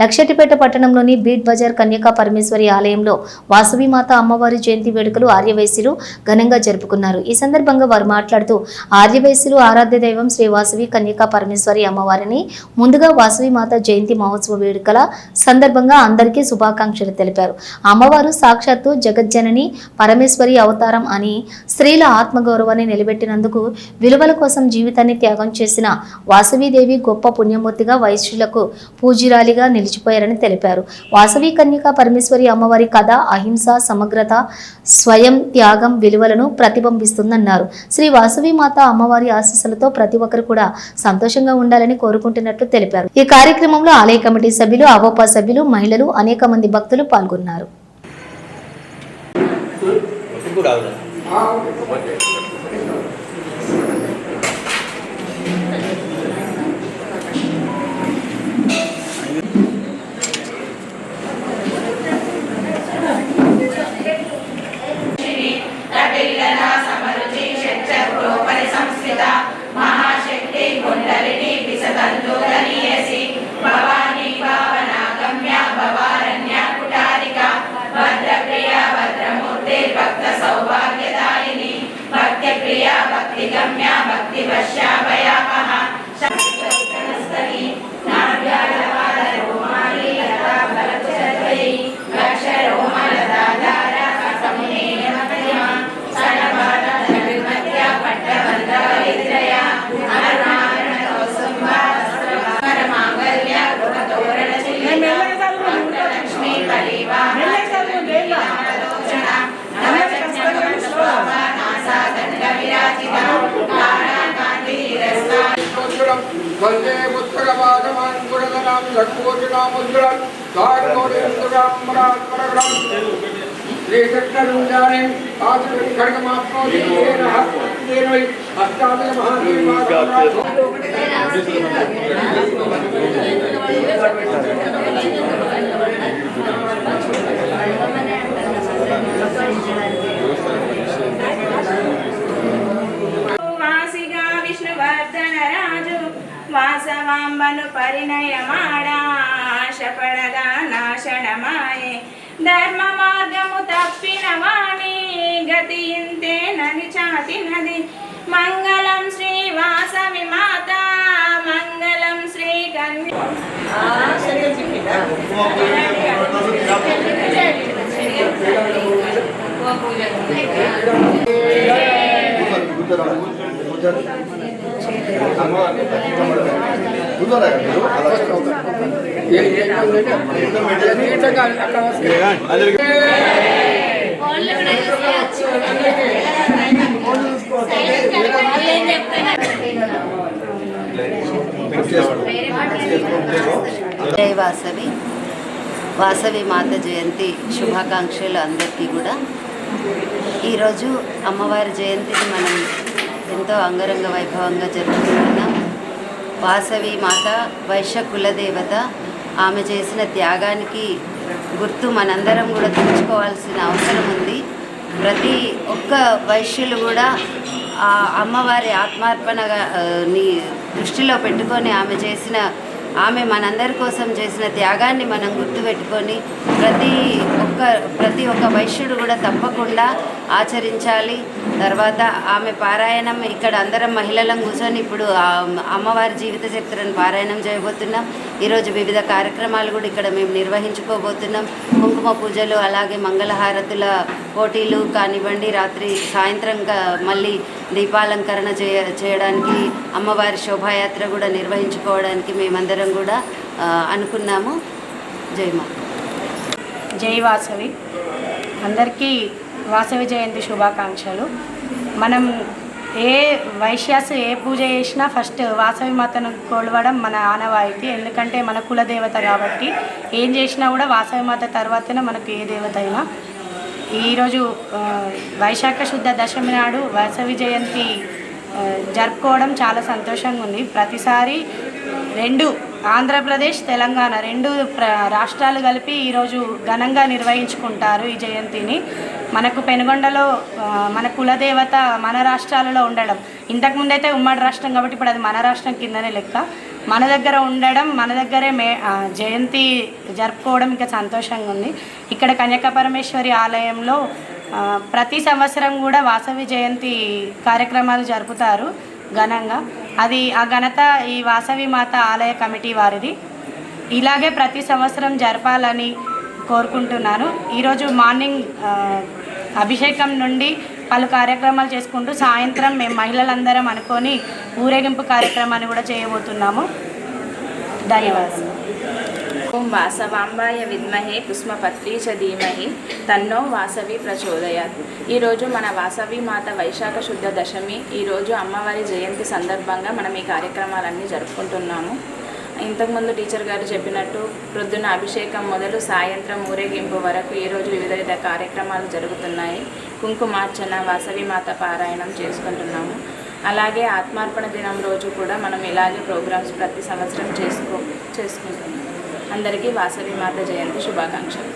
లక్షటిపేట పట్టణంలోని బీట్ బజార్ కన్యకా పరమేశ్వరి ఆలయంలో వాసవి మాత అమ్మవారి జయంతి వేడుకలు ఆర్యవైశ్యులు ఘనంగా జరుపుకున్నారు. ఈ సందర్భంగా వారు మాట్లాడుతూ ఆర్యవైశ్యులు ఆరాధ్య దైవం శ్రీ వాసవి కన్యకా పరమేశ్వరి అమ్మవారిని ముందుగా వాసవి మాత జయంతి మహోత్సవ వేడుకల సందర్భంగా అందరికీ శుభాకాంక్షలు తెలిపారు. అమ్మవారు సాక్షాత్తు జగజ్జనని పరమేశ్వరి అవతారం అని స్త్రీల ఆత్మగౌరవాన్ని నిలబెట్టినందుకు విలువల కోసం జీవితాన్ని త్యాగం చేసిన వాసవీదేవి గొప్ప పుణ్యమూర్తిగా వైశ్యులకు పూజ్యురాలిగా నిలిచిపోయారని తెలిపారు. వాసవి కన్యక పరమేశ్వరి అమ్మవారి కథ అహింస సమగ్రత స్వయం త్యాగం విలువలను ప్రతిబింబిస్తుందన్నారు. శ్రీ వాసవి మాత అమ్మవారి ఆశీస్సులతో ప్రతి ఒక్కరు కూడా సంతోషంగా ఉండాలని కోరుకుంటున్నట్లు తెలిపారు. ఈ కార్యక్రమంలో ఆలయ కమిటీ సభ్యులు అవోపా సభ్యులు మహిళలు అనేక మంది భక్తులు పాల్గొన్నారు. वंदे पुस्तकपादमाङ्कुरधरां लघुकोटिनां मुद्रां कार्गोडेन्दुराम्बरात्मरग्रां श्रीकृष्णरुञ्जाने आसुरं खड्गमाप्नोति हस्तेन वै अष्टादशमहादेवाः వాసవాంబను పరిణయమాడా ఆశపడగా నాశనమాయే ధర్మ మార్గము తప్పిన వాణి గతి ఇంతే నది చాటినది మంగళం శ్రీ వాసవి మాత మంగళం శ్రీ కన్య. జై వాసవి. వాసవి మాత జయంతి శుభాకాంక్షలు అందరికీ కూడా. ఈరోజు అమ్మవారి జయంతిని మనం ఎంతో అంగరంగ వైభవంగా జరుపుకుంటున్నాం వాసవి మాత వైశ్య కులదేవత ఆమె చేసిన త్యాగానికి గుర్తు మనందరం కూడా తెలుసుకోవాల్సిన అవసరం ఉంది. ప్రతి ఒక్క వైశ్యులు కూడా ఆ అమ్మవారి ఆత్మార్పణగా ని దృష్టిలో పెట్టుకొని ఆమె చేసిన ఆమె మనందరి కోసం చేసిన త్యాగాన్ని మనం గుర్తుపెట్టుకొని ప్రతి ఒక్క ప్రతి ఒక్క వైశ్యుడు కూడా తప్పకుండా ఆచరించాలి. తర్వాత ఆమె పారాయణం ఇక్కడ అందరం మహిళలం కూర్చొని ఇప్పుడు అమ్మవారి జీవిత చరిత్రను పారాయణం చేయబోతున్నాం. ఈరోజు వివిధ కార్యక్రమాలు కూడా ఇక్కడ మేము నిర్వహించుకోబోతున్నాం. కుంకుమ పూజలు అలాగే మంగళహారతుల పోటీలు కానివ్వండి. రాత్రి సాయంత్రం మళ్ళీ దీపాలంకరణ చేయ చేయడానికి అమ్మవారి శోభాయాత్ర కూడా నిర్వహించుకోవడానికి మేమందరం కూడా అనుకున్నాము. జయమా జై వాసవి. అందరికీ వాసవి జయంతి శుభాకాంక్షలు. మనం ఏ వైశ్యాస్ ఏ పూజ చేసినా ఫస్ట్ వాసవి మాతను కొలవడం మన ఆనవాయితీ. ఎందుకంటే మన కులదేవత కాబట్టి ఏం చేసినా కూడా వాసవి మాత తర్వాతనే మనకు ఏ దేవత అయినా ఈరోజు వైశాఖ శుద్ధ దశమి నాడు వాసవి జయంతి జరుపుకోవడం చాలా సంతోషంగా ఉంది. ప్రతిసారి రెండు ఆంధ్రప్రదేశ్ తెలంగాణ రెండు రాష్ట్రాలు కలిపి ఈరోజు ఘనంగా నిర్వహించుకుంటారు ఈ జయంతిని. మనకు పెనుగొండలో మన కులదేవత మన రాష్ట్రాలలో ఉండడం. ఇంతకుముందైతే ఉమ్మడి రాష్ట్రం కాబట్టి ఇప్పుడు అది మన రాష్ట్రం కిందనే లెక్క. మన దగ్గర ఉండడం మన దగ్గరే మే జయంతి జరుపుకోవడం ఇంకా సంతోషంగా ఉంది. ఇక్కడ కన్యక పరమేశ్వరి ఆలయంలో ప్రతి సంవత్సరం కూడా వాసవి జయంతి కార్యక్రమాలు జరుపుతారు ఘనంగా. అది ఆ ఘనత ఈ వాసవి మాత ఆలయ కమిటీ వారిది. ఇలాగే ప్రతి సంవత్సరం జరపాలని కోరుకుంటున్నాను. ఈరోజు మార్నింగ్ అభిషేకం నుండి పలు కార్యక్రమాలు చేసుకుంటూ సాయంత్రం మేము మహిళలందరం అనుకొని ఊరేగింపు కార్యక్రమాన్ని కూడా చేయబోతున్నాము. ధన్యవాదాలు. ఓం వాసవాంబాయ విద్మహే కుస్మపత్రి చ ధీమహి తన్నో వాసవి ప్రచోదయాత్. ఈరోజు మన వాసవి మాత వైశాఖ శుద్ధ దశమి ఈరోజు అమ్మవారి జయంతి సందర్భంగా మనం ఈ కార్యక్రమాలన్నీ జరుపుకుంటున్నాము. ఇంతకుముందు టీచర్ గారు చెప్పినట్టు ప్రొద్దున అభిషేకం మొదలు సాయంత్రం ఊరేగింపు వరకు ఈరోజు వివిధ వివిధ కార్యక్రమాలు జరుగుతున్నాయి. కుంకుమార్చన వాసవి మాత పారాయణం చేసుకుంటున్నాము. అలాగే ఆత్మార్పణ దినం రోజు కూడా మనం ఇలాగే ప్రోగ్రామ్స్ ప్రతి సంవత్సరం చేసుకో చేసుకుంటున్నాం అందరికీ వాసవి మాత జయంతి శుభాకాంక్షలు.